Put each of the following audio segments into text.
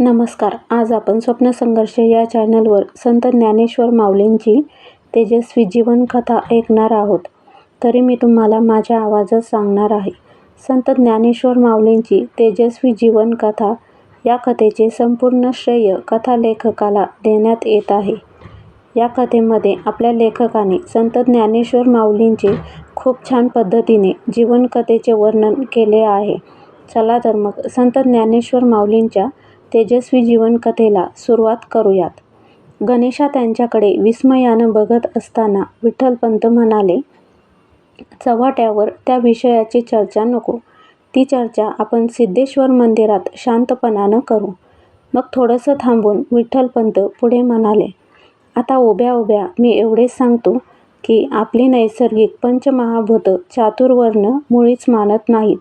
नमस्कार. आज आपण स्वप्नसंघर्ष या चॅनलवर संत ज्ञानेश्वर माऊलींची तेजस्वी जीवन कथा ऐकणार आहोत. तरी मी तुम्हाला माझ्या आवाजात सांगणार आहे. संत ज्ञानेश्वर माऊलींची तेजस्वी जीवन कथा या कथेचे संपूर्ण श्रेय कथालेखकाला देण्यात येत आहे. या कथेमध्ये आपल्या लेखकाने संत ज्ञानेश्वर माऊलींचे खूप छान पद्धतीने जीवनकथेचे वर्णन केले आहे. चला तर मग संत ज्ञानेश्वर माऊलींच्या तेजस्वी जीवनकथेला सुरुवात करूयात. गणेशा त्यांच्याकडे विस्मयानं बघत असताना विठ्ठलपंत म्हणाले चव्हाट्यावर त्या विषयाची चर्चा नको. ती चर्चा आपण सिद्धेश्वर मंदिरात शांतपणानं करू. मग थोडंसं थांबून विठ्ठलपंत पुढे म्हणाले आता उभ्या उभ्या मी एवढेच सांगतो की आपली नैसर्गिक पंचमहाभूतं चातुर्वर्ण मुळीच मानत नाहीत.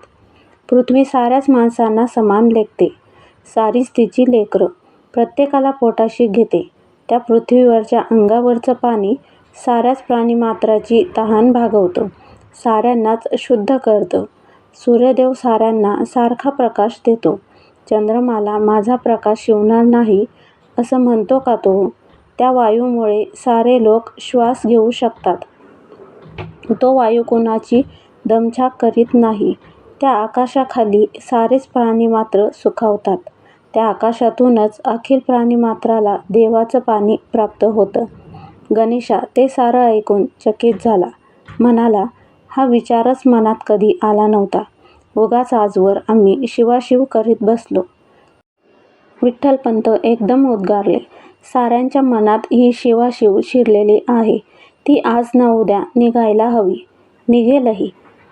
पृथ्वी साऱ्याच माणसांना समान लेखते. सारीच तिची लेकरं प्रत्येकाला पोटाशी घेते. त्या पृथ्वीवरच्या अंगावरचं पाणी साऱ्याच प्राणीमात्राची तहान भागवतं. साऱ्यांनाच शुद्ध करतं. सूर्यदेव साऱ्यांना सारखा प्रकाश देतो. चंद्रमाला माझा प्रकाश शिवणार नाही असं म्हणतो का तो? त्या वायूमुळे सारे लोक श्वास घेऊ शकतात. तो वायू कोणाची दमछाक करीत नाही. त्या आकाशाखाली सारेच प्राणी मात्र सुखावतात. त्या आकाशातूनच अखिल प्राणीमात्राला देवाचं पाणी प्राप्त होतं. गणेशा ते सारं ऐकून चकित झाला. म्हणाला हा विचारच मनात कधी आला नव्हता. उगाच आजवर आम्ही शिवाशिव करीत बसलो. विठ्ठलपंत एकदम उद्गारले. साऱ्यांच्या मनात ही शिवाशिव शिरलेली आहे. ती आज न उद्या निघायला हवी. निघेलही.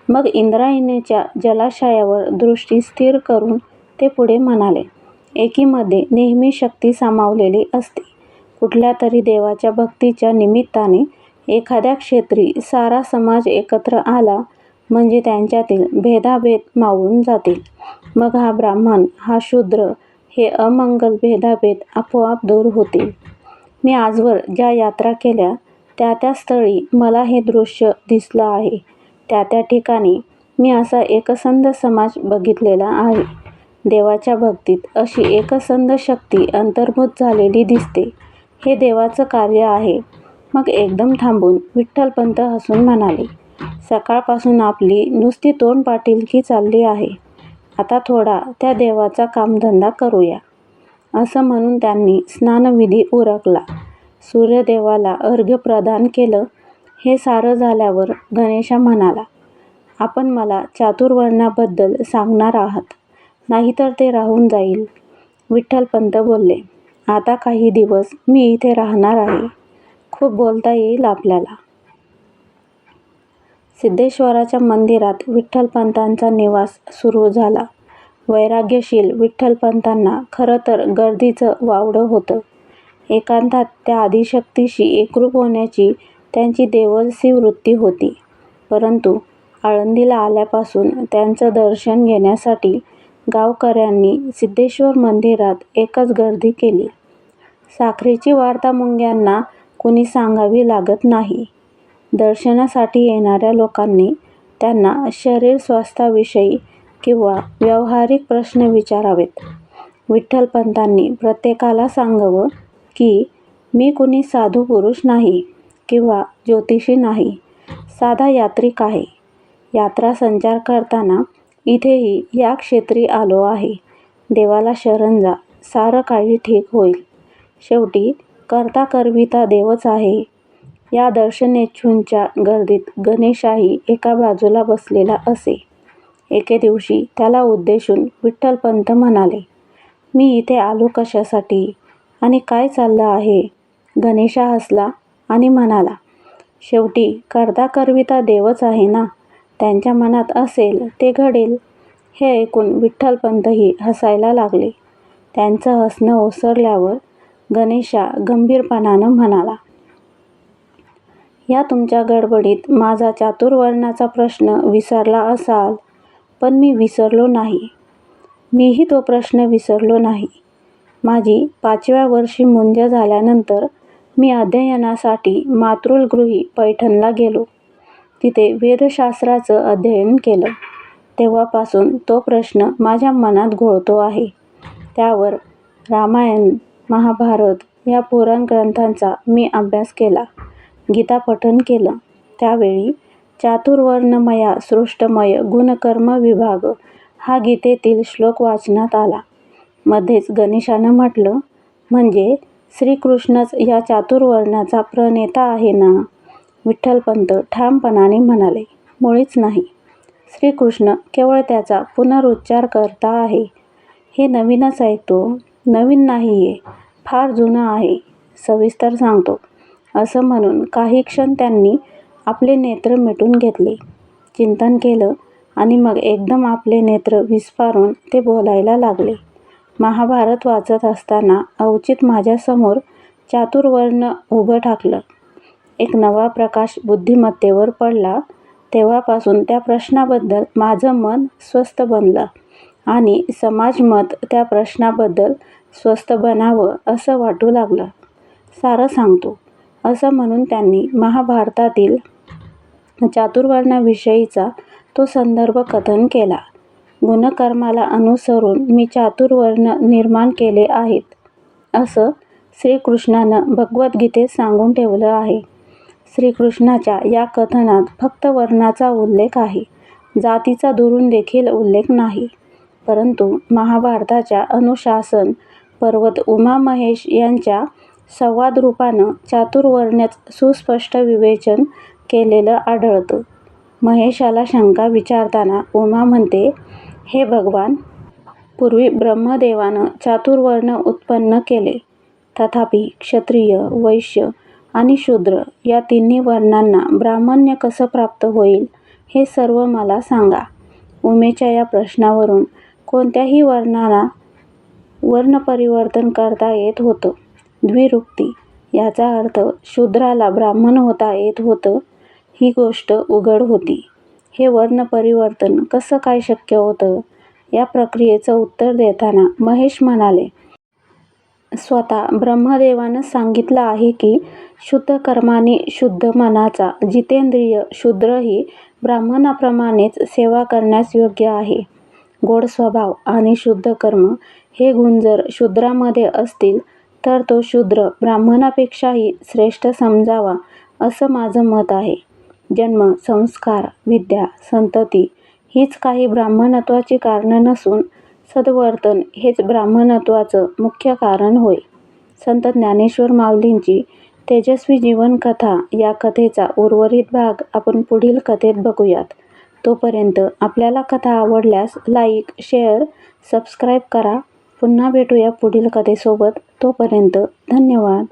मग इंद्रायणीच्या जलाशयावर दृष्टी स्थिर करून ते पुढे म्हणाले एकीमध्ये नेहमी शक्ती सामावलेली असते. कुठल्या तरी देवाच्या भक्तीच्या निमित्ताने एखाद्या क्षेत्री सारा समाज एकत्र आला म्हणजे त्यांच्यातील भेदाभेद मावून जातील. मग हा ब्राह्मण हा शूद्र हे अमंगल भेदाभेद आपोआप दूर होतील. मी आजवर ज्या यात्रा केल्या त्या त्या स्थळी मला हे दृश्य दिसलं आहे. त्या त्या ठिकाणी मी असा एकसंध समाज बघितलेला आहे. देवाच्या भक्तीत अशी एकसंध शक्ती अंतर्भूत झालेली दिसते. हे देवाचं कार्य आहे. मग एकदम थांबून विठ्ठलपंत हसून म्हणाले सकाळपासून आपली नुसती तोंड पाटीलकी चालली आहे. आता थोडा त्या देवाचा कामधंदा करूया. असं म्हणून त्यांनी स्नानविधी उरकला. सूर्यदेवाला अर्घ्य प्रदान केलं. हे सारं झाल्यावर गणेशा म्हणाला आपण मला चातुर्वर्णाबद्दल सांगणार आहात. नाहीतर ते राहून जाईल. विठ्ठलपंत बोलले आता काही दिवस मी इथे राहणार आहे. खूप बोलता येईल आपल्याला. सिद्धेश्वराच्या मंदिरात विठ्ठलपंतांचा निवास सुरू झाला. वैराग्यशील विठ्ठलपंतांना खरं तर गर्दीचं वावडं होतं. एकांतात त्या आदिशक्तीशी एकरूप होण्याची त्यांची देवलसी वृत्ती होती. परंतु आळंदीला आल्यापासून त्यांचं दर्शन घेण्यासाठी गावकऱ्यांनी सिद्धेश्वर मंदिरात एकच गर्दी केली. साखरेची वार्ता मुंग्यांना कुणी सांगावी लागत नाही. दर्शनासाठी येणाऱ्या लोकांनी त्यांना शरीर स्वास्थ्याविषयी किंवा व्यावहारिक प्रश्न विचारावेत. विठ्ठलपंतांनी प्रत्येकाला सांगावं की मी कुणी साधू पुरुष नाही किंवा ज्योतिषी नाही साधा यात्रिक आहे. यात्रा संचार करताना इथेही या क्षेत्री आलो आहे. देवाला शरण जा. सारं काही ठीक होईल. शेवटी करता करविता देवच आहे. या दर्शनेच्छूंच्या गर्दीत गणेशाही एका बाजूला बसलेला असे. एके दिवशी त्याला उद्देशून विठ्ठलपंत म्हणाले मी इथे आलो कशासाठी? आणि काय चाललं आहे? गणेशा हसला आणि म्हणाला शेवटी करता करविता देवच आहे ना? त्यांच्या मनात असेल ते घडेल हे ऐकून विठ्ठलपंतही हसायला लागले. त्यांचं हसणं ओसरल्यावर गणेशा गंभीरपणानं म्हणाला या तुमच्या गडबडीत माझा चातुर्वर्णाचा प्रश्न विसरला असाल पण मी विसरलो नाही. मीही तो प्रश्न विसरलो नाही. माझी पाचव्या वर्षी मुंज झाल्यानंतर मी अध्ययनासाठी मातृलगृही पैठणला गेलो. तिथे वेदशास्त्राचं अध्ययन केलं. तेव्हापासून तो प्रश्न माझ्या मनात घोळतो आहे. त्यावर रामायण महाभारत या पुराण ग्रंथांचा मी अभ्यास केला. गीता पठण केलं. त्यावेळी चातुर्वर्णमया सृष्टमय गुणकर्म विभाग हा गीतेतील श्लोक वाचनात आला. मध्येच गणेशानं म्हटलं म्हणजे श्रीकृष्णच या चातुर्वर्णाचा प्रणेता आहे ना? विठ्ठलपंत ठामपणाने म्हणाले मुळीच नाही. श्रीकृष्ण केवळ त्याचा पुनरुच्चार करता आहे. हे नवीनच ऐकतो नवीन नाही आहे फार जुनं आहे. सविस्तर सांगतो. असं म्हणून काही क्षण त्यांनी आपले नेत्र मिटून घेतले. चिंतन केलं आणि मग एकदम आपले नेत्र विस्फारून ते बोलायला लागले. महाभारत वाचत असताना अवचित माझ्यासमोर चातुर्वर्ण उभं ठाकलं. एक नवा प्रकाश बुद्धिमत्तेवर पडला. तेव्हापासून त्या प्रश्नाबद्दल माझं मन स्वस्थ बनलं आणि समाजमत त्या प्रश्नाबद्दल स्वस्थ बनावं असं वाटू लागलं. सारं सांगतो असं म्हणून त्यांनी महाभारतातील चातुर्वर्णाविषयीचा तो संदर्भ कथन केला. गुणकर्माला अनुसरून मी चातुर्वर्ण निर्माण केले आहेत असं श्रीकृष्णानं भगवद्गीतेत सांगून ठेवलं आहे. श्रीकृष्णाच्या या कथनात फक्त वर्णाचा उल्लेख आहे. जातीचा दुरून देखील उल्लेख नाही. परंतु महाभारताच्या अनुशासन पर्वत उमा महेश यांच्या संवादरूपानं चातुर्वर्ण्यात सुस्पष्ट विवेचन केलेलं आढळतं. महेशाला शंका विचारताना उमा म्हणते हे भगवान पूर्वी ब्रह्मदेवानं चातुर्वर्ण उत्पन्न केले. तथापि क्षत्रिय वैश्य आणि शूद्र या तिन्ही वर्णांना ब्राह्मण्य कसं प्राप्त होईल हे सर्व मला सांगा. उमेच्या या प्रश्नावरून कोणत्याही वर्णाला वर्णपरिवर्तन करता येत होतं? द्विरुक्ती याचा अर्थ शूद्राला ब्राह्मण होता येत होतं ही गोष्ट उघड होती. हे वर्णपरिवर्तन कसं काय शक्य होतं? या प्रक्रियेचं उत्तर देताना महेश म्हणाले स्वतः ब्रह्मदेवानं सांगितलं आहे की शुद्ध कर्माने शुद्ध मनाचा जितेंद्रिय शूद्रही ब्राह्मणाप्रमाणेच सेवा करण्यास योग्य आहे. गोड स्वभाव आणि शुद्ध कर्म हे गुण जर शूद्रामध्ये असतील तर तो शूद्र ब्राह्मणापेक्षाही श्रेष्ठ समजावा असं माझं मत आहे. जन्म संस्कार विद्या संतती हीच काही ब्राह्मणत्वाची कारणं नसून सद्वर्तन हेच ब्राह्मणत्वाचं मुख्य कारण होय. संत ज्ञानेश्वर माऊलींची तेजस्वी जीवनकथा या कथेचा उर्वरित भाग आपण पुढील कथेत बघूयात. तोपर्यंत आपल्याला कथा आवडल्यास लाईक शेअर सबस्क्राईब करा. पुन्हा भेटूया पुढील कथेसोबत. तोपर्यंत धन्यवाद.